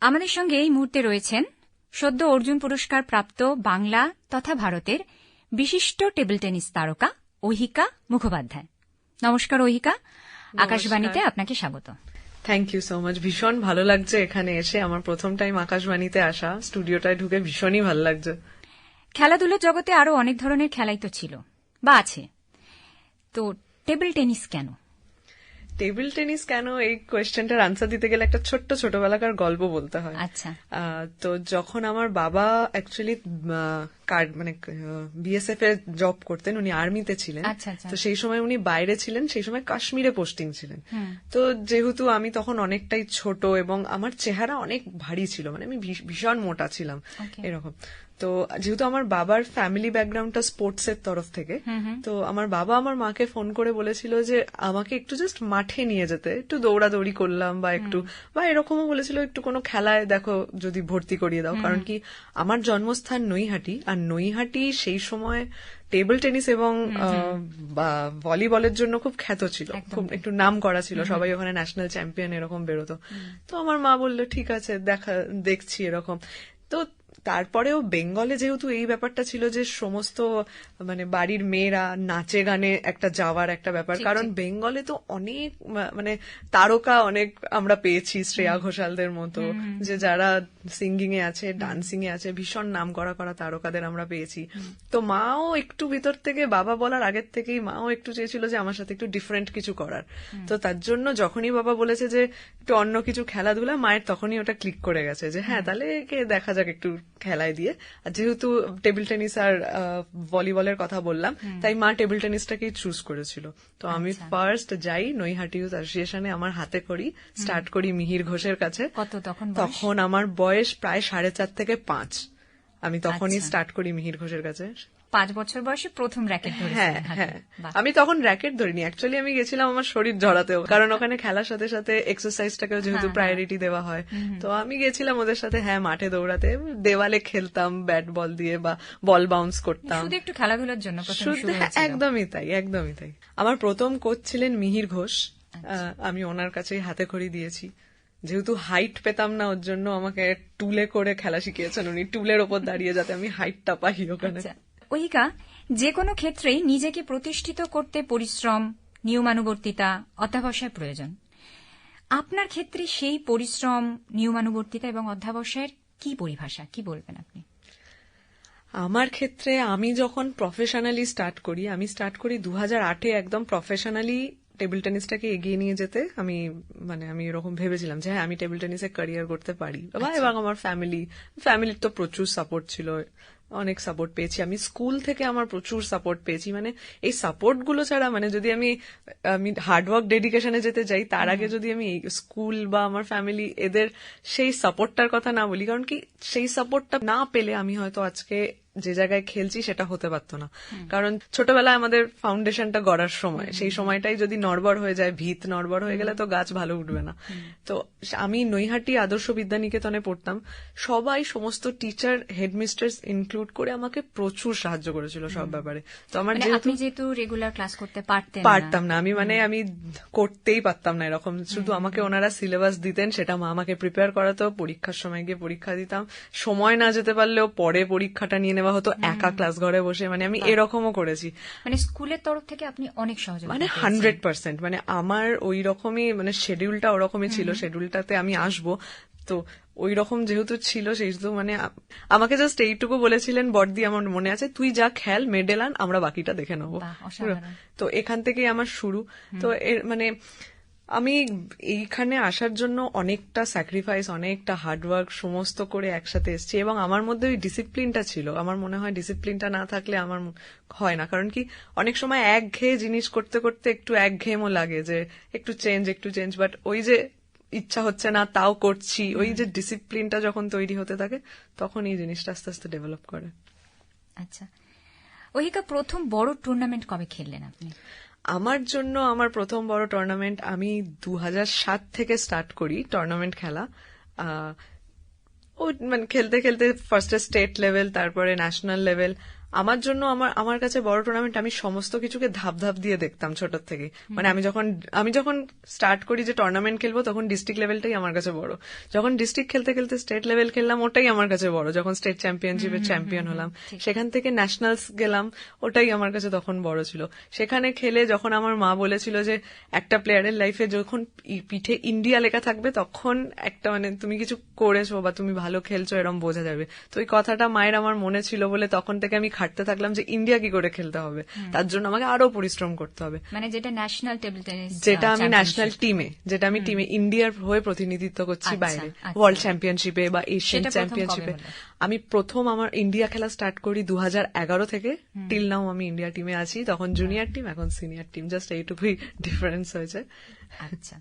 আমাদের সঙ্গে এই মুহূর্তে রয়েছেন সদ্য অর্জুন পুরস্কার প্রাপ্ত বাংলা তথা ভারতের বিশিষ্ট টেবিল টেনিস তারকা ওহিকা মুখোপাধ্যায়। নমস্কার ওহিকা আকাশবাণীতে আপনাকে স্বাগত। থ্যাংক ইউ সো মাচ ভীষণ ভালো লাগছে এখানে এসে। আমার প্রথম টাইম আকাশবাণীতে আসা। স্টুডিওটায় ঢুকে ভীষণই ভালো লাগছে। খেলাধুলার জগতে আরও অনেক ধরনের খেলাই তো ছিল বা আছে। তো টেবিল টেনিস কেন? টেবিল টেনিস কেন এই কোয়েশ্চেনটার আনসার দিতে গেলে একটা ছোট্ট ছোটবেলাকার গল্প বলতে হয়? আচ্ছা। তো যখন আমার বাবা অ্যাকচুয়ালি কার্ড মানে বিএসএফ এর জব করতেন উনি আর্মিতে ছিলেন। আচ্ছা, আচ্ছা। তো সেই সময় উনি বাইরে ছিলেন সেই সময় কাশ্মীরে পোস্টিং ছিলেন। তো যেহেতু আমি তখন অনেকটাই ছোট এবং আমার চেহারা অনেক ভারী ছিল মানে আমি ভীষ- ভীষণ মোটা ছিলাম এরকম। তো যেহেতু আমার বাবার ফ্যামিলি ব্যাকগ্রাউন্ডটা স্পোর্টস এর তরফ থেকে তো আমার বাবা আমার মাকে ফোন করে বলেছিল যে আমাকে একটু জাস্ট মাঠে নিয়ে যেতে একটু দৌড়াদৌড়ি করলাম বা একটু বা এরকমও বলেছিল একটু কোনো খেলায় দেখো যদি ভর্তি করিয়ে দাও। কারণ কি আমার জন্মস্থান নৈহাটি আর নৈহাটি সেই সময় টেবিল টেনিস এবং ভলিবলের জন্য খুব খ্যাত ছিল। খুব একটু নাম করা ছিল। সবাই ওখানে ন্যাশনাল চ্যাম্পিয়ন এরকম বেরোতো। তো আমার মা বলল ঠিক আছে দেখা দেখছি এরকম। তো তারপরেও বেঙ্গলে যেহেতু এই ব্যাপারটা ছিল যে সমস্ত মানে বাড়ির মেয়েরা নাচে গানে একটা যাওয়ার একটা ব্যাপার কারণ বেঙ্গলে তো অনেক মানে তারকা অনেক আমরা পেয়েছি শ্রেয়া ঘোষালদের মতো যে যারা সিঙ্গিং এ আছে ডান্সিং এ আছে ভীষণ নাম করা করা তারকাদের আমরা পেয়েছি। তো মাও একটু ভিতর থেকে বাবা বলার আগের থেকেই মাও একটু চেয়েছিল যে আমার সাথে একটু ডিফারেন্ট কিছু করার। তো তার জন্য যখনই বাবা বলেছে যে একটু অন্য কিছু খেলাধুলা মায়ের তখনই ওটা ক্লিক করে গেছে যে হ্যাঁ তাহলে একে দেখা যাক একটু খেলায় দিয়ে। আর যেহেতু টেবিল টেনিস আর ভলিবলের কথা বললাম তাই মা টেবিল টেনিসটাকেই চুজ করেছিল। তো আমি ফার্স্ট যাই নৈহাটি ইউথ অ্যাসোসিয়েশনে আমার হাতে করি স্টার্ট করি মিহির ঘোষের কাছে। কত তখন তখন আমার বয়স প্রায় সাড়ে চার থেকে পাঁচ। আমি তখনই আচ্ছা। স্টার্ট করি মিহির ঘোষের কাছে। পাঁচ বছর বয়সে প্রথম র্যাকেট হ্যাঁ হ্যাঁ। আমি তখন র্যাকেট ধরিনি। অ্যাকচুয়ালি আমি গেছিলাম আমার শরীর ঝরাতেও কারণ ওখানে খেলার সাথে সাথে এক্সারসাইজটাকেও যেহেতু হ্যাঁ, প্রায়োরিটি দেওয়া হয়। তো আমি গেছিলাম ওদের সাথে হ্যাঁ মাঠে দৌড়াতে। দেওয়ালে খেলতাম ব্যাট বল দিয়ে বা বল বাউন্স করতাম। শুধু একটু খেলাধুলার জন্য হ্যাঁ। একদমই তাই একদমই তাই। আমার প্রথম কোচ ছিলেন মিহির ঘোষ। আচ্ছা। আমি ওনার কাছেই হাতে খড়ি দিয়েছি। যেহেতু হাইট পেতাম না ওর জন্য আমাকে টুলে করে খেলা শিখিয়েছেন। উনি টুলের ওপর দাঁড়িয়ে যাতে আমি হাইটটা পাই ওখানে। আচ্ছা ওহিকা যে কোনো ক্ষেত্রেই নিজেকে প্রতিষ্ঠিত করতে পরিশ্রম নিয়মানুবর্তিতা অধ্যাবসায় প্রয়োজন। আপনার ক্ষেত্রে সেই পরিশ্রম নিয়মানুবর্তিতা এবং অধ্যাবসায়ের কি পরিভাষা? কি বলবেন আপনি? আমার ক্ষেত্রে আমি যখন প্রফেশনালি স্টার্ট করি আমি স্টার্ট করি দু হাজার আটে একদম প্রফেশনালি টেবিল টেনিসটাকে এগিয়ে নিয়ে যেতে। আমি মানে আমি এরকম ভেবেছিলাম যে হ্যাঁ আমি টেবিল টেনিসে ক্যারিয়ার করতে পারি। বা এবং আমার ফ্যামিলি ফ্যামিলির তো প্রচুর সাপোর্ট ছিল। অনেক সাপোর্ট পেয়েছি। আমি স্কুল থেকে আমার প্রচুর সাপোর্ট পেয়েছি। মানে এই সাপোর্টগুলো ছাড়া মানে যদি আমি আমি হার্ডওয়ার্ক ডেডিকেশনে যেতে যাই তার আগে যদি আমি স্কুল বা আমার ফ্যামিলি এদের সেই সাপোর্টটার কথা না বলি কারণ কি সেই সাপোর্টটা না পেলে আমি হয়তো আজকে যে জায়গায় খেলছি সেটা হতে পারতো না। কারণ ছোটবেলায় আমাদের ফাউন্ডেশনটা গড়ার সময়। সেই সময়টাই যদি নড়বড় হয়ে যায় ভিত নড়বড় হয়ে গেলে তো গাছ ভালো উঠবে না। তো আমি নৈহাটি আদর্শ বিদ্যানিকেতনে পড়তাম। সবাই সমস্ত টিচার হেডমিস্ট্রেস ইনক্লুড করে আমাকে প্রচুর সাহায্য করেছিল সব ব্যাপারে। তো আমার মানে যেহেতু আপনি যেহেতু রেগুলার ক্লাস করতে পারতেন পারতাম না। আমি মানে আমি করতেই পারতাম না এরকম। শুধু আমাকে ওনারা সিলেবাস দিতেন সেটা মা আমাকে প্রিপেয়ার করাতো পরীক্ষার সময় গিয়ে পরীক্ষা দিতাম। সময় না যেতে পারলেও পরে পরীক্ষাটা নিয়ে নেওয়া হতো একা ক্লাস ঘরে বসে মানে আমি এরকমও করেছি। মানে স্কুলের তরফ থেকে আপনি অনেক সহযোগিতা মানে হান্ড্রেড পার্সেন্ট মানে আমার ওই রকমই মানে শেডিউলটা ওরকমই ছিল শেডিউলটাতে আমি আসব। তো ওই রকম যেহেতু ছিল সেই মানে আমাকে জাস্ট এইটুকু বলেছিলেন বড়দি আমার মনে আছে তুই যা খেল মেডেল আন আমরা বাকিটা দেখে নেব। তো এখান থেকেই আমার শুরু। তো এর মানে আমি এইখানে আসার জন্য অনেকটা স্যাক্রিফাইস অনেকটা হার্ডওয়ার্ক সমস্ত করে একসাথে এসেছি এবং আমার মধ্যে ওই ডিসিপ্লিনটা ছিল। আমার মনে হয় ডিসিপ্লিনটা না থাকলে আমার হয় না। কারণ কি অনেক সময় একঘেয়ে জিনিস করতে করতে একটু একঘেয়েমও লাগে যে একটু চেঞ্জ একটু চেঞ্জ বাট ওই যে ইচ্ছা হচ্ছে না তাও করছি ওই যে ডিসিপ্লিনটা যখন তৈরি হতে থাকে তখন এই জিনিসটা আস্তে আস্তে ডেভেলপ করে। আচ্ছা। ওহিকা প্রথম বড় টুর্নামেন্ট কবে খেললেন আপনি? আমার জন্য আমার প্রথম বড় টুর্নামেন্ট আমি দু সাত থেকে স্টার্ট করি টুর্নামেন্ট খেলা। ও মানে খেলতে খেলতে ফার্স্টে স্টেট লেভেল তারপরে ন্যাশনাল লেভেল আমার জন্য আমার আমার কাছে বড় টুর্নামেন্ট আমি সমস্ত কিছুকে ধাপ ধাপ দিয়ে দেখতাম ছোট থেকে। মানে আমি যখন আমি যখন স্টার্ট করি যে টুর্নামেন্ট খেলব তখন ডিস্ট্রিক্ট লেভেলটাই আমার কাছে বড়। যখন ডিস্ট্রিক্ট খেলতে খেলতে স্টেট লেভেল খেললাম ওটাই আমার কাছে বড়। যখন স্টেট চ্যাম্পিয়নশিপের চ্যাম্পিয়ন হলাম সেখান থেকে ন্যাশনালস গেলাম ওটাই আমার কাছে তখন বড় ছিল। সেখানে খেলে যখন আমার মা বলেছিল যে একটা প্লেয়ারের লাইফে যখন পিঠে ইন্ডিয়া লেখা থাকবে তখন একটা মানে তুমি কিছু করেছ বা তুমি ভালো খেলছো এরম বোঝা যাবে। তো ওই কথাটা মায়ের আমার মনে ছিল বলে তখন থেকে আমি খাটতে থাকলাম যে ইন্ডিয়া কি করে খেলতে হবে। তার জন্য আমাকে আরও পরিশ্রম করতে হবে। মানে যেটা ন্যাশনাল টেবিল টেনিস যেটা আমি ন্যাশনাল টিমে যেটা আমি টিমে ইন্ডিয়ার হয়ে প্রতিনিধিত্ব করছি আচ্ছা, বাইরে। আচ্ছা। ওয়ার্ল্ড চ্যাম্পিয়নশিপে বা এশিয়ান চ্যাম্পিয়নশিপে আমি প্রথম আমার ইন্ডিয়া খেলা স্টার্ট করি দু এগারো থেকে। টিল নাও আমি ইন্ডিয়া টিমে আছি। তখন জুনিয়র টিম এখন সিনিয়র টিম জাস্ট এইটুকুই ডিফারেন্স হয়েছে। আচ্ছা।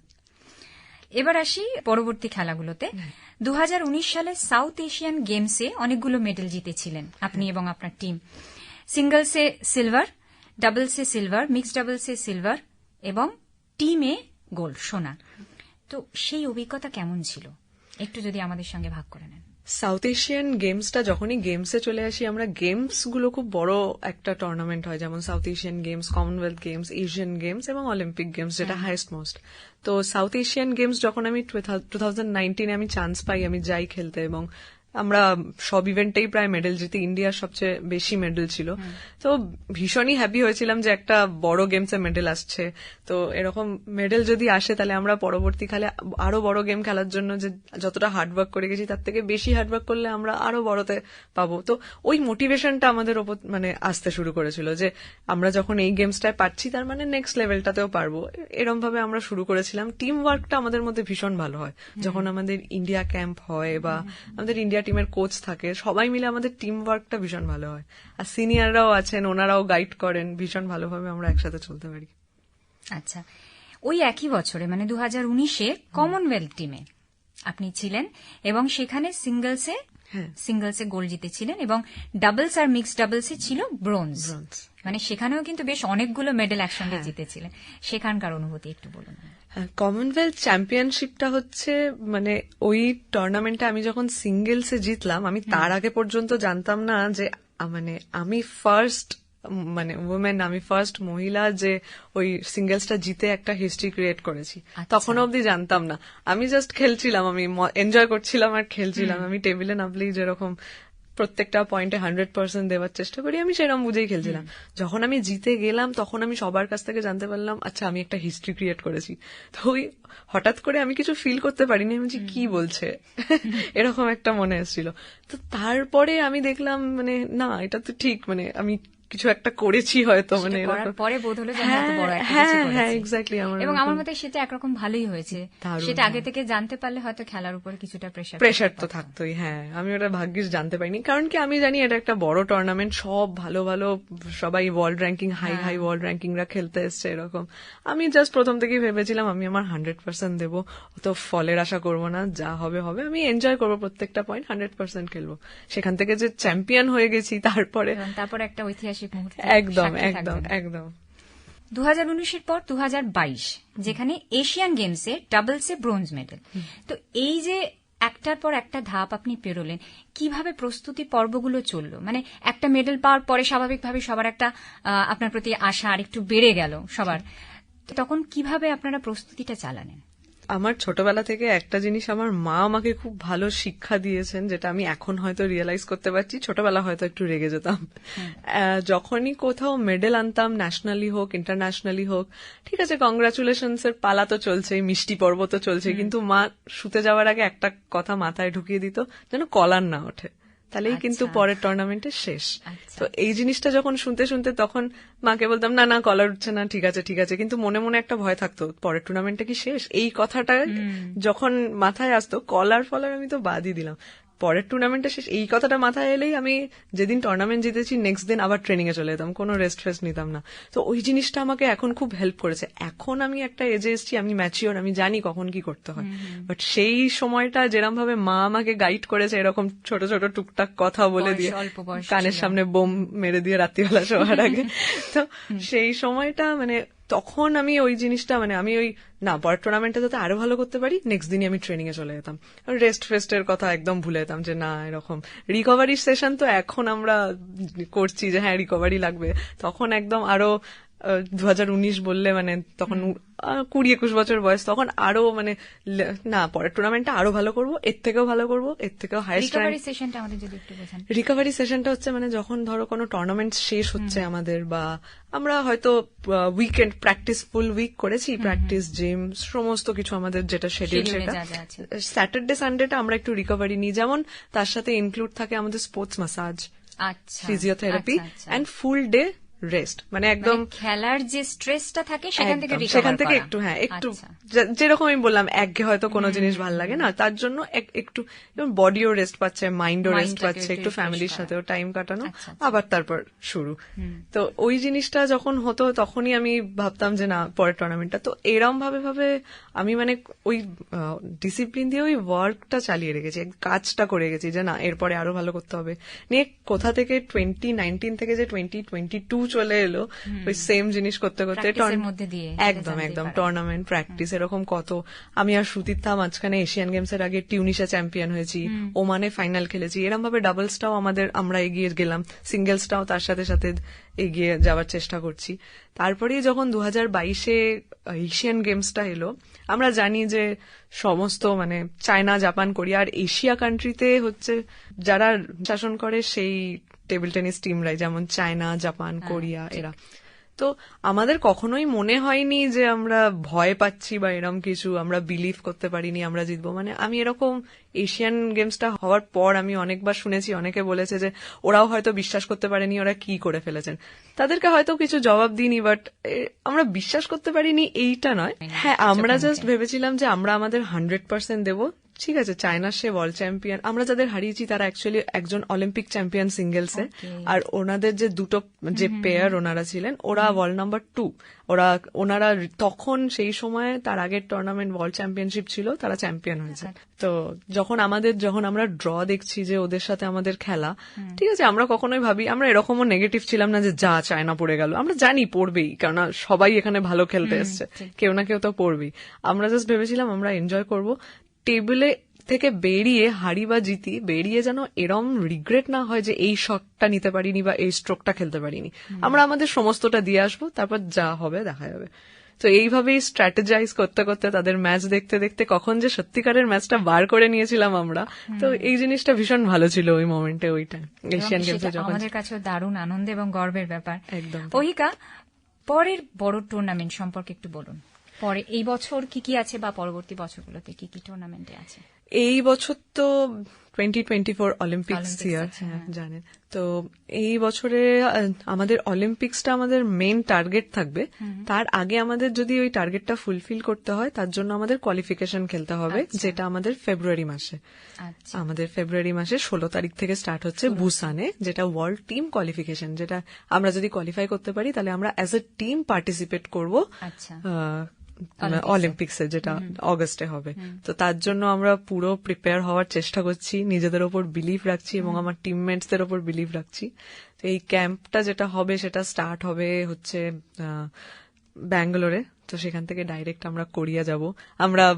এবার আসি পরবর্তী খেলাগুলোতে। দু হাজার উনিশ সালে সাউথ এশিয়ান গেমসে অনেকগুলো মেডেল জিতেছিলেন আপনি এবং আপনার টিম। সিঙ্গলসে সিলভার ডাবলসে সিলভার মিক্সড ডাবলসে সিলভার এবং টিমে গোল্ড সোনা। তো সেই অভিজ্ঞতা কেমন ছিল? একটু যদি আমাদের সঙ্গে ভাগ করে নেন। সাউথ এশিয়ান গেমসটা যখনই গেমসে চলে আসি আমরা গেমসগুলো খুব বড় একটা টুর্নামেন্ট হয় যেমন South Asian Games Commonwealth Games Asian Games এবং অলিম্পিক গেমস যেটা হাইয়েস্ট মোস্ট তো সাউথ এশিয়ান গেমস যখন আমি টু থাউজেন্ড নাইনটিনে আমি চান্স পাই আমি যাই খেলতে এবং আমরা সব ইভেন্টেই প্রায় মেডেল জিতে ইন্ডিয়ার সবচেয়ে বেশি মেডেল ছিল। তো ভীষণই হ্যাপি হয়েছিলাম যে একটা বড় গেমসে মেডেল আসছে। তো এরকম মেডেল যদি আসে তাহলে আমরা পরবর্তীকালে আরও বড় গেম খেলার জন্য যে যতটা হার্ডওয়ার্ক করে গেছি তার থেকে বেশি হার্ডওয়ার্ক করলে আমরা আরও বড়তে পাবো। তো ওই মোটিভেশনটা আমাদের ওপর মানে আসতে শুরু করেছিল যে আমরা যখন এই গেমসটায় পাচ্ছি তার মানে নেক্সট লেভেলটাতেও পারব। এরম ভাবে আমরা শুরু করেছিলাম। টিম ওয়ার্কটা আমাদের মধ্যে ভীষণ ভালো হয়। যখন আমাদের ইন্ডিয়া ক্যাম্প হয় বা আমাদের ইন্ডিয়া টিমের কোচ থাকে, সবাই মিলে আমাদের টিম ওয়ার্কটা ভীষণ ভালো হয় আর সিনিয়ররাও আছেন, ওনারাও গাইড করেন, ভীষণ ভালোভাবে আমরা একসাথে চলতে পারি আচ্ছা ওই একই বছরে মানে দু হাজার উনিশে কমনওয়েলথ টিমে আপনি ছিলেন এবং সেখানে সিঙ্গলসে। সিঙ্গলসে গোল্ড জিতেছিলেন এবং ডাবলস আর মিক্স ডাবলসে ছিল ব্রোঞ্জ। মানে সেখানেও কিন্তু বেশ অনেকগুলো মেডেল একসঙ্গে হ্যাঁ। জিতেছিলেন। সেখানকার অনুভূতি একটু বলুন। কমনওয়েলথ চ্যাম্পিয়নশিপটা হচ্ছে মানে ওই টুর্নামেন্টে আমি যখন সিঙ্গেলসে জিতলাম আমি তার আগে পর্যন্ত জানতাম না যে মানে আমি ফার্স্ট মানে উমেন আমি ফার্স্ট মহিলা যে ওই সিঙ্গেলসটা জিতে একটা হিস্ট্রি ক্রিয়েট করেছি। আচ্ছা। তখন অবধি জানতাম না। আমি জাস্ট খেলছিলাম আমি এনজয় করছিলাম আর খেলছিলাম। আমি টেবিলে নামলেই যেরকম প্রত্যেকটা পয়েন্টে হান্ড্রেড পার্সেন্ট দেওয়ার চেষ্টা করি আমি সেরকম বুঝেই খেলছিলাম। যখন আমি জিতে গেলাম তখন আমি সবার কাছ থেকে জানতে পারলাম আচ্ছা আমি একটা হিস্ট্রি ক্রিয়েট করেছি। তো ওই হঠাৎ করে আমি কিছু ফিল করতে পারিনি আমি যে কি বলছে? এরকম একটা মনে এসেছিল। তো তারপরে আমি দেখলাম মানে না এটা তো ঠিক মানে আমি কিছু একটা করেছি হয়তো মানে পরে বোধ হলো হ্যাঁ, হ্যাঁ, আমার এবং আমার মতে সেটা একরকম ভালোই হয়েছে। সেটা আগে হ্যাঁ। থেকে জানতে পারলে হয়তো খেলার উপর কিছুটা প্রেশার প্রেশার তো থাকতোই হ্যাঁ। আমি ওটা ভাগ্যিস জানতে পারিনি। কারণ কি আমি জানি এটা একটা বড় টুর্নামেন্ট সব ভালো ভালো সবাই world ranking high high world র্যাঙ্কিংরা খেলতে এসছে এরকম। আমি জাস্ট প্রথম থেকেই ভেবেছিলাম আমি আমার হান্ড্রেড পার্সেন্ট দেবো। অত ফলের আশা করব না যা হবে হবে। আমি এনজয় করব প্রত্যেকটা পয়েন্ট হান্ড্রেড পার্সেন্ট খেলব। সেখান থেকে যে চ্যাম্পিয়ন হয়ে গেছি তারপরে তারপরে একটা ঐতিহাসিক মুহূর্ত একদম একদম একদম। দু হাজার উনিশের পর দু হাজার বাইশ যেখানে এশিয়ান গেমসে ডাবলসে ব্রোঞ্জ মেডেল। তো এই যে একটার পর একটা ধাপ আপনি পেরোলেন কীভাবে প্রস্তুতি পর্বগুলো চলল? মানে একটা মেডেল পাওয়ার পরে স্বাভাবিকভাবে সবার একটা আপনার প্রতি আশা আর একটু বেড়ে গেল সবার। তখন কীভাবে আপনারা প্রস্তুতিটা চালালেন? আমার ছোটবেলা থেকে একটা জিনিস আমার মা আমাকে খুব ভালো শিক্ষা দিয়েছেন যেটা আমি এখন হয়তো রিয়েলাইজ করতে পারছি ছোটবেলা হয়তো একটু রেগে যেতাম। যখনই কোথাও মেডেল আনতাম ন্যাশনালি হোক ইন্টারন্যাশনালি হোক ঠিক আছে কংগ্রাচুলেশনস এর পালা তো চলছেই মিষ্টি পর্ব তো চলছে কিন্তু মা শুতে যাওয়ার আগে একটা কথা মাথায় ঢুকিয়ে দিত যেন কলার না ওঠে। তাহলেই কিন্তু আচ্ছা। পরের টুর্নামেন্টে শেষ। আচ্ছা। তো এই জিনিসটা যখন শুনতে শুনতে তখন মাকে বলতাম না না কলার উঠছে না ঠিক আছে ঠিক আছে। কিন্তু মনে মনে একটা ভয় থাকতো পরের টুর্নামেন্টটা কি শেষ? এই কথাটা যখন মাথায় আসতো কলার ফলার আমি তো বাদই দিলাম। পরের টুর্নামেন্টে শেষ এই কথাটা মাথায় এলেই আমি যেদিন টুর্নামেন্ট জিতেছি নেক্সট দিন আবার ট্রেনিং এ চলে যেতাম। কোনো রেস্ট ফেস্ট নিতাম না। তো ওই জিনিসটা আমাকে এখন খুব হেল্প করেছে। এখন আমি একটা এজে এসেছি আমি ম্যাচিওর আমি জানি কখন কি করতে হয়। বাট সেই সময়টা যেরকম ভাবে মা আমাকে গাইড করেছে এরকম ছোট ছোট টুকটাক কথা বলে দিয়ে অল্প কানের সামনে বোম মেরে দিয়ে রাত্রিবেলা শোয়ার আগে। তো সেই সময়টা মানে তখন আমি ওই জিনিসটা মানে আমি ওই, না পরের টুর্নামেন্টে যাতে আরও ভালো করতে পারি নেক্সট দিনই আমি ট্রেনিং এ চলে যেতাম। রেস্ট ফেস্টের কথা একদম ভুলে যেতাম যে, না, এরকম। রিকভারি সেশন তো এখন আমরা করছি যে হ্যাঁ রিকভারি লাগবে। তখন একদম আরও দু হাজার উনিশ বললে মানে তখন কুড়ি একুশ বছর বয়স তখন আরও মানে না পরের টুর্নামেন্টটা আরও ভালো করব এর থেকেও ভালো করব এর থেকেও হাইস্ট রিকভারি সেশনটা আমাদের যদি একটু বোঝান। রিকভারি সেশনটা হচ্ছে মানে যখন ধরো কোনো টুর্নামেন্ট শেষ হচ্ছে আমাদের বা আমরা হয়তো উইকেন্ড প্র্যাকটিস ফুল উইক করেছি প্র্যাকটিস জিম সমস্ত কিছু আমাদের যেটা শেডিউল সেটা। স্যাটারডে সানডেটা আমরা একটু রিকভারি নিই। যেমন তার সাথে ইনক্লুড থাকে আমাদের sports massage physiotherapy. And full day rest মানে একদম মানে খেলার যে স্ট্রেসটা থাকে সেখান থেকে সেখান থেকে একটু হ্যাঁ একটু আচ্ছা। যেরকম আমি বললাম একঘে হয়তো কোনো জিনিস ভালো লাগে না তার জন্য এক- একটু বডিও রেস্ট পাচ্ছে মাইন্ডও রেস্ট পাচ্ছে একটু ফ্যামিলির। সাথেও টাইম কাটানো আচ্ছা, আবার তারপর শুরু। তো ওই জিনিসটা যখন হতো তখনই আমি ভাবতাম যে না পরের টুর্নামেন্টটা তো এরম ভাবে ভাবে আমি মানে ওই ডিসিপ্লিন দিয়ে ওই ওয়ার্কটা চালিয়ে রেখেছি কাজটা করে গেছি যে না এরপরে আরও ভালো করতে হবে। নিয়ে কোথা থেকে টোয়েন্টি নাইনটিন থেকে যে টোয়েন্টি টোয়েন্টি টু চলে এলো ওই সেম জিনিস করতে করতে একদম একদম টুর্নামেন্ট প্র্যাকটিস এরকম কত। আমি আর সুতীর্থা মাঝখানে এশিয়ান গেমস এর আগে টিউনিশা চ্যাম্পিয়ন হয়েছি ওমানে ফাইনাল খেলেছি। এরম ভাবে ডাবলসটাও আমাদের আমরা এগিয়ে গেলাম। সিঙ্গেলসটাও তার সাথে সাথে এগিয়ে যাওয়ার চেষ্টা করছি। তারপরেই যখন দু হাজার বাইশে এশিয়ান গেমসটা এলো আমরা জানি যে সমস্ত মানে চায়না জাপান কোরিয়া আর এশিয়া কান্ট্রিতে হচ্ছে যারা শাসন করে সেই টেবিল টেনিস টিমরাই যেমন চায়না জাপান কোরিয়া এরা। তো আমাদের কখনোই মনে হয়নি যে আমরা ভয় পাচ্ছি বা এরম কিছু আমরা বিলিভ করতে পারিনি আমরা জিতবো। মানে আমি এরকম এশিয়ান গেমসটা হওয়ার পর আমি অনেকবার শুনেছি অনেকে বলেছে যে ওরাও হয়তো বিশ্বাস করতে পারেনি ওরা কি করে ফেলেছেন। তাদেরকে হয়তো কিছু জবাব দিইনি বাট আমরা বিশ্বাস করতে পারিনি এইটা নয়। হ্যাঁ আমরা জাস্ট ভেবেছিলাম যে আমরা আমাদের হান্ড্রেড পার্সেন্ট দেবো। ঠিক আছে চায়নার সে ওয়ার্ল্ড চ্যাম্পিয়ন আমরা যাদের হারিয়েছি তারা অ্যাকচুয়ালি একজন অলিম্পিক চ্যাম্পিয়ন সিঙ্গেলসে আর ওনাদের যে দুটো যে পেয়ার ওনারা ছিলেন ওরা ওয়ার্ল্ড নাম্বার টু ওরা ওনারা তখন সেই সময় তার আগের টুর্নামেন্ট ওয়ার্ল্ড চ্যাম্পিয়নশিপ ছিল তারা চ্যাম্পিয়ন হয়েছে। তো যখন আমাদের যখন আমরা ড্র দেখছি যে ওদের সাথে আমাদের খেলা ঠিক আছে আমরা কখনোই ভাবি আমরা এরকমও নেগেটিভ ছিলাম না যে যা চায়না পড়ে গেল। আমরা জানি পড়বেই কেননা সবাই এখানে ভালো খেলতে এসছে। কেউ না কেউ তো পড়বেই। আমরা জাস্ট ভেবেছিলাম আমরা এনজয় করব। টেবিলে থেকে বেরিয়ে হারি বা জিতি বেরিয়ে যেন এরম রিগ্রেট না হয় যে এই শটটা নিতে পারিনি বা এই স্ট্রোকটা খেলতে পারিনি। আমরা আমাদের সমস্তটা দিয়ে আসব তারপর যা হবে দেখা যাবে। তো এইভাবেই স্ট্র্যাটেজাইজ করতে করতে তাদের ম্যাচ দেখতে দেখতে কখন যে সত্যিকারের ম্যাচটা বার করে নিয়েছিলাম আমরা। তো এই জিনিসটা ভীষণ ভালো ছিল ওই মোমেন্টে ওইটা এশিয়ান গেমসে যখন। আমাদের কাছেও দারুণ আনন্দ এবং গর্বের ব্যাপার। একদম। ওহিকা পরের বড় টুর্নামেন্ট সম্পর্কে একটু বলুন। পরে এই বছর কি কি আছে বা পরবর্তী বছরগুলোতে কি কি টুর্নামেন্টে আছে? এই বছর তো twenty twenty four Olympics year জানেন। তো এই বছরে আমাদের অলিম্পিক্সটা আমাদের মেন টার্গেট থাকবে। তার আগে আমাদের যদি ওই টার্গেটটা ফুলফিল করতে হয় তার জন্য আমাদের কোয়ালিফিকেশন খেলতে হবে যেটা আমাদের ফেব্রুয়ারি মাসে। আচ্ছা। আমাদের ফেব্রুয়ারি মাসে ষোলো তারিখ থেকে স্টার্ট হচ্ছে বুসানে যেটা ওয়ার্ল্ড টিম কোয়ালিফিকেশন যেটা আমরা যদি কোয়ালিফাই করতে পারি তাহলে আমরা অ্যাজ এ টিম পার্টিসিপেট করব আচ্ছা। অলিম্পিক্সে যেটা অগস্টে হবে। তো তার জন্য আমরা পুরো প্রিপেয়ার হওয়ার চেষ্টা করছি নিজেদের ওপর বিলিভ রাখছি এবং আমার টিমমেটসদের ওপর বিলিভ রাখছি। তো এই ক্যাম্পটা যেটা হবে সেটা স্টার্ট হবে হচ্ছে ব্যাঙ্গালোরে। তো সেখান থেকে ডাইরেক্ট আমরা কোরিয়া যাব। আমরা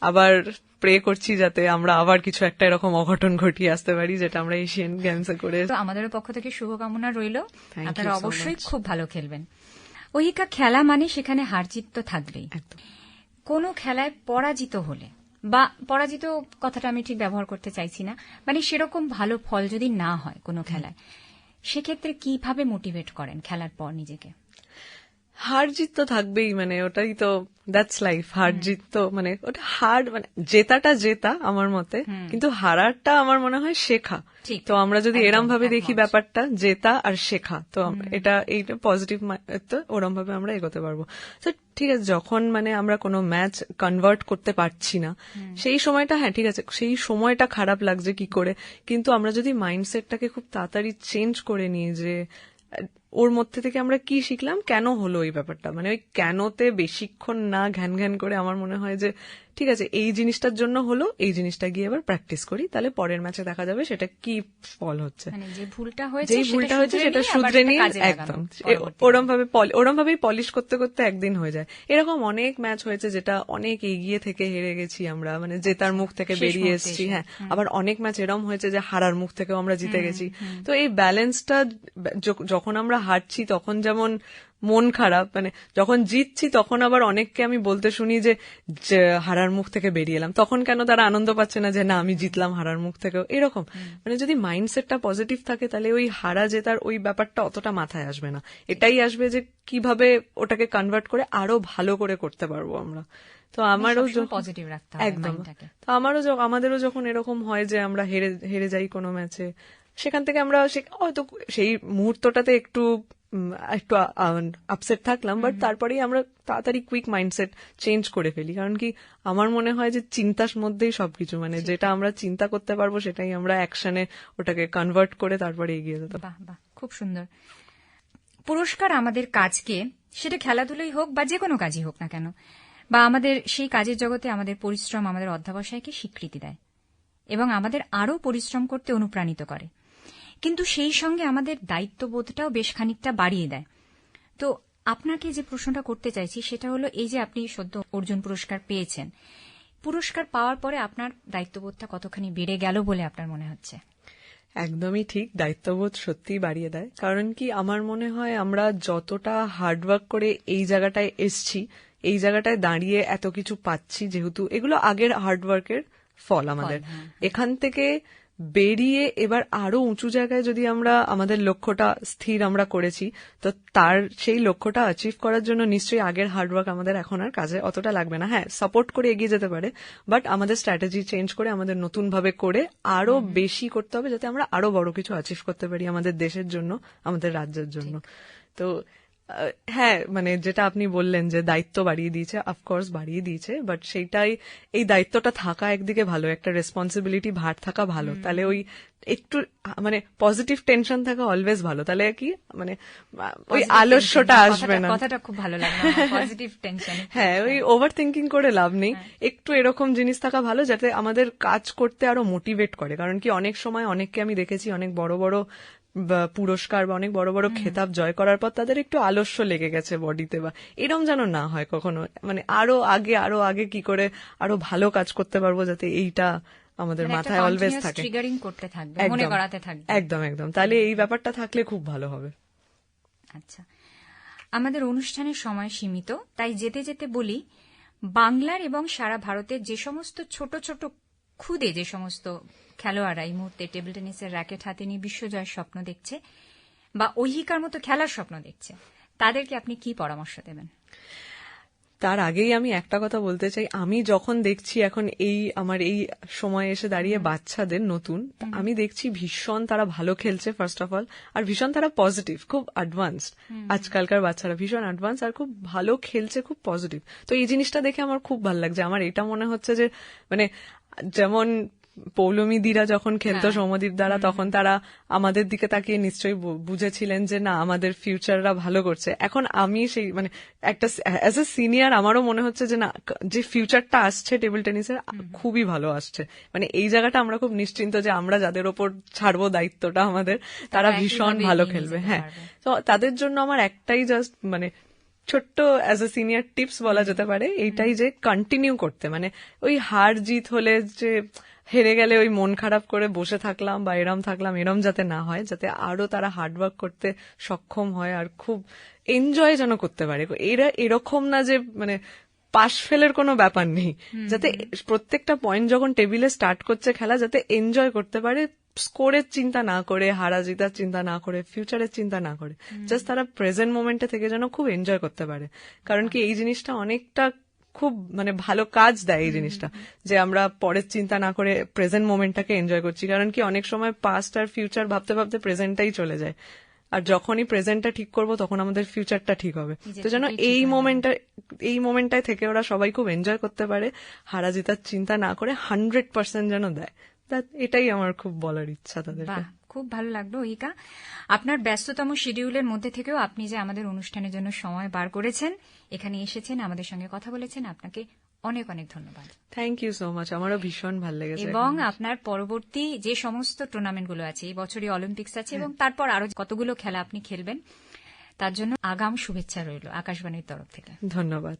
আবার প্রে করছি যাতে আমরা আবার কিছু একটা এরকম অঘটন ঘটিয়ে আসতে পারি যেটা আমরা এশিয়ান গেমসে করে আমাদের পক্ষ থেকে শুভকামনা রইল। আপনারা অবশ্যই খুব ভালো খেলবেন। ওহিকা খেলা মানে সেখানে হারজিত তো থাকবেই কোনো খেলায় পরাজিত হলে বা পরাজিত কথাটা আমি ঠিক ব্যবহার করতে চাইছি না মানে সেরকম ভালো ফল যদি না হয় কোনো খেলায় সেক্ষেত্রে কীভাবে মোটিভেট করেন খেলার পর নিজেকে? হার জিত তো থাকবেই মানে ওটাই তো দ্যাটস লাইফ হার জিত তো মানে ওটা হার মানে জেতাটা জেতা আমার মতে কিন্তু হারারটা আমার মনে হয় শেখা। তো আমরা যদি এরম ভাবে দেখি ব্যাপারটা জেতা আর শেখা তো এটা এইটা পজিটিভ তো ওরম ভাবে আমরা এগোতে পারব। তো ঠিক আছে যখন মানে আমরা কোনো ম্যাচ কনভার্ট করতে পারছি না সেই সময়টা হ্যাঁ ঠিক আছে সেই সময়টা খারাপ লাগছে কি করে? কিন্তু আমরা যদি মাইন্ডসেটটাকে খুব তাড়াতাড়ি চেঞ্জ করে নিই যে ওর মধ্যে থেকে আমরা কি শিখলাম? কেন হলো এই ব্যাপারটা? মানে ওই কেনতে বেশিক্ষণ না ঘ্যান ঘ্যান করে আমার মনে হয় যে ঠিক আছে এই জিনিসটার জন্য হলো এই জিনিসটা গিয়ে এবার প্র্যাকটিস করি তাহলে পরের ম্যাচে দেখা যাবে সেটা কি ফল হচ্ছে। মানে যে ভুলটা হয়েছে যেই ভুলটা হয়েছে সেটা শুধরে নিয়ে একদম। ওরম ভাবে ওরম ভাবেই পলিশ করতে করতে একদিন হয়ে যায়। এরকম অনেক ম্যাচ হয়েছে যেটা অনেক এগিয়ে থেকে হেরে গেছি আমরা মানে জেতার মুখ থেকে বেরিয়ে এসেছি হ্যাঁ। আবার অনেক ম্যাচ এরম হয়েছে যে হারার মুখ থেকেও আমরা জিতে গেছি। তো এই ব্যালেন্সটা যখন আমরা হারছি তখন যেমন মন খারাপ মানে যখন জিতছি তখন আবার অনেককে আমি বলতে শুনি যে হারার মুখ থেকে বেরিয়ে এলাম। তখন কেন তারা আনন্দ পাচ্ছে না যে না আমি জিতলাম হারার মুখ থেকেও। এরকম। মানে যদি মাইন্ডসেটটা পজিটিভ থাকে তাহলে ওই হারা জেতার ওই ব্যাপারটা অতটা মাথায় আসবে না। এটাই আসবে যে কীভাবে ওটাকে কনভার্ট করে আরও ভালো করে করতে পারব আমরা। তো আমারও পজিটিভ রাখতে একদম। তো আমারও আমাদেরও যখন এরকম হয় যে আমরা হেরে হেরে যাই কোনো ম্যাচে সেখান থেকে আমরা হয়তো সেই মুহূর্তটাতে একটু একটু আপসেট থাকলাম বাট তারপরেই আমরা তাড়াতাড়ি কুইক মাইন্ডসেট চেঞ্জ করে ফেলি। কারণ কি আমার মনে হয় যে চিন্তার মধ্যেই সবকিছু মানে যেটা আমরা চিন্তা করতে পারব সেটাই আমরা অ্যাকশনে ওটাকে কনভার্ট করে তারপরে এগিয়ে যেতে বাহ বাহ খুব সুন্দর। পুরস্কার আমাদের কাজকে সেটা খেলাধুলাই হোক বা যে কোনো কাজই হোক না কেন বা আমাদের সেই কাজের জগতে আমাদের পরিশ্রম আমাদের অধ্যাবসায়কে স্বীকৃতি দেয় এবং আমাদের আরও পরিশ্রম করতে অনুপ্রাণিত করে। কিন্তু সেই সঙ্গে আমাদের দায়িত্ববোধটাও বেশ খানিকটা বাড়িয়ে দেয়। তো আপনাকে যে প্রশ্নটা করতে চাইছি সেটা হলো এই যে আপনি সদ্য অর্জুন পুরস্কার পেয়েছেন পুরস্কার পাওয়ার পরে আপনার দায়িত্ববোধটা কতখানি বেড়ে গেল বলে আপনার মনে হচ্ছে? একদমই ঠিক দায়িত্ববোধ সত্যিই বাড়িয়ে দেয়। কারণ কি আমার মনে হয় আমরা যতটা হার্ডওয়ার্ক করে এই জায়গাটায় এসছি এই জায়গাটায় দাঁড়িয়ে এত কিছু পাচ্ছি যেহেতু এগুলো আগের হার্ডওয়ার্কের ফল আমাদের। এখান থেকে বেরিয়ে এবার আরও উঁচু জায়গায় যদি আমরা আমাদের লক্ষ্যটা স্থির আমরা করেছি তো তার সেই লক্ষ্যটা অ্যাচিভ করার জন্য নিশ্চয়ই আগের হার্ডওয়ার্ক আমাদের এখন আর কাজে অতটা লাগবে না। হ্যাঁ সাপোর্ট করে এগিয়ে যেতে পারে বাট আমাদের স্ট্র্যাটেজি চেঞ্জ করে আমাদের নতুন ভাবে করে আরও বেশি করতে হবে যাতে আমরা আরও বড় কিছু অ্যাচিভ করতে পারি আমাদের দেশের জন্য আমাদের রাজ্যের জন্য। তো হ্যাঁ মানে যেটা আপনি বললেন যে দায়িত্ব বাড়িয়ে দিয়েছে অফকোর্স বাড়িয়ে দিয়েছে বাট সেইটাই এই দায়িত্বটা থাকা একদিকে ভালো একটা রেসপন্সিবিলিটি ভার থাকা ভালো। তাহলে ওই একটু মানে পজিটিভ টেনশন থাকা অলওয়েজ ভালো। তাহলে কি মানে ওই আলস্যটা আসবে না। কথাটা খুব ভালো লাগে পজিটিভ টেনশন হ্যাঁ ওই ওভার থিঙ্কিং করে লাভ নেই। একটু এরকম জিনিস থাকা ভালো যাতে আমাদের কাজ করতে আরও মোটিভেট করে। কারণ কি অনেক সময় অনেককে আমি দেখেছি অনেক বড় বড় পুরস্কার বা অনেক বড় বড় খেতাব জয় করার পর তাদের একটু আলস্য লেগে গেছে বডিতে বা এরম যেন না হয় কখনো। মানে আরও আগে আরও আগে কি করে আরও ভালো কাজ করতে পারব যাতে এইটা আমাদের মানে মাথায় অলওয়েজ থাকে। করতে থাকবে মনে করাতে থাকবে। একদম একদম। তাহলে এই ব্যাপারটা থাকলে খুব ভালো হবে। আচ্ছা। আমাদের অনুষ্ঠানের সময় সীমিত তাই যেতে যেতে বলি বাংলার এবং সারা ভারতের যে সমস্ত ছোট ছোট খুদে যে সমস্ত খেলোয়াড়রা এই মুহূর্তে টেবিল টেনিসের র্যাকেট হাতে নিয়ে বিশ্বজয়ের স্বপ্ন দেখছে বা ঐহিকার মতো খেলার স্বপ্ন দেখছে। তাদেরকে আপনি কি পরামর্শ দেবেন? তার আগেই আমি একটা কথা বলতে চাই। আমি যখন দেখছি এখন এই আমার এই সময় এসে দাঁড়িয়ে বাচ্চাদের নতুন আমি দেখছি ভীষণ তারা ভালো খেলছে ফার্স্ট অফ অল আর ভীষণ তারা পজিটিভ খুব অ্যাডভান্সড আজকালকার বাচ্চারা। ভীষণ অ্যাডভান্স আর খুব ভালো খেলছে খুব পজিটিভ তো এই জিনিসটা দেখে আমার খুব ভালো লাগছে। আমার এটা মনে হচ্ছে যে মানে যেমন পৌলমীদিরা যখন খেলতো হ্যাঁ। সৌমদীপ দ্বারা তখন তারা আমাদের দিকে তাকিয়ে নিশ্চয়ই বুঝেছিলেন যে না আমাদের ফিউচাররা ভালো করছে। এখন আমি সেই মানে একটা অ্যাজ এ সিনিয়র আমারও মনে হচ্ছে যে না যে ফিউচারটা আসছে টেবিল টেনিসের খুবই ভালো আসছে। মানে এই জায়গাটা আমরা খুব নিশ্চিন্ত যে আমরা যাদের ওপর ছাড়বো দায়িত্বটা আমাদের তারা ভীষণ ভালো খেলবে হ্যাঁ। তো তাদের জন্য আমার একটাই জাস্ট মানে ছোট্ট অ্যাজ এ সিনিয়র টিপস বলা যেতে পারে এইটাই যে কন্টিনিউ করতে। মানে ওই হার জিত হলে যে হেরে গেলে ওই মন খারাপ করে বসে থাকলাম বা এরম থাকলাম এরম যাতে না হয় যাতে আরও তারা হার্ডওয়ার্ক করতে সক্ষম হয় আর খুব এনজয় যেন করতে পারে। এরা এরকম না যে মানে পাশ ফেলের কোনো ব্যাপার নেই। যাতে প্রত্যেকটা পয়েন্ট যখন টেবিলে স্টার্ট করছে খেলা যাতে এনজয় করতে পারে স্কোরের চিন্তা না করে হারা জিতার চিন্তা না করে ফিউচারের চিন্তা না করে। জাস্ট তারা প্রেজেন্ট মোমেন্টে থেকে যেন খুব এনজয় করতে পারে। কারণ কি এই জিনিসটা অনেকটা খুব মানে ভালো কাজ দেয় এই জিনিসটা। যে আমরা পরের চিন্তা না করে প্রেজেন্ট মোমেন্টটাকে এনজয় করছি। কারণ কি অনেক সময় পাস্ট আর ফিউচার ভাবতে ভাবতে প্রেজেন্টটাই চলে যায়। আর যখনই প্রেজেন্টটা ঠিক করব তখন আমাদের ফিউচারটা ঠিক হবে। তো যেন এই মোমেন্টটা এই মোমেন্টটায় থেকে ওরা সবাই খুব এনজয় করতে পারে হারা জিতার চিন্তা না করে হান্ড্রেড পার্সেন্ট যেন দেয়। এটাই আমার খুব বলার ইচ্ছা তাদেরকে। বাহ খুব ভালো লাগল ইকা। আপনার ব্যস্ততম শিডিউলের মধ্যে থেকেও আপনি যে আমাদের অনুষ্ঠানের জন্য সময় বার করেছেন এখানে এসেছেন আমাদের সঙ্গে কথা বলেছেন আপনাকে অনেক অনেক ধন্যবাদ। থ্যাংক ইউ সো মাচ আমারও ভীষণ ভালো লেগেছে এবং আপনার পরবর্তী যে সমস্ত টুর্নামেন্টগুলো আছে এই বছরই অলিম্পিক্স আছে এবং তারপর আরও কতগুলো খেলা আপনি খেলবেন তার জন্য আগাম শুভেচ্ছা রইল আকাশবাণীর তরফ থেকে। ধন্যবাদ।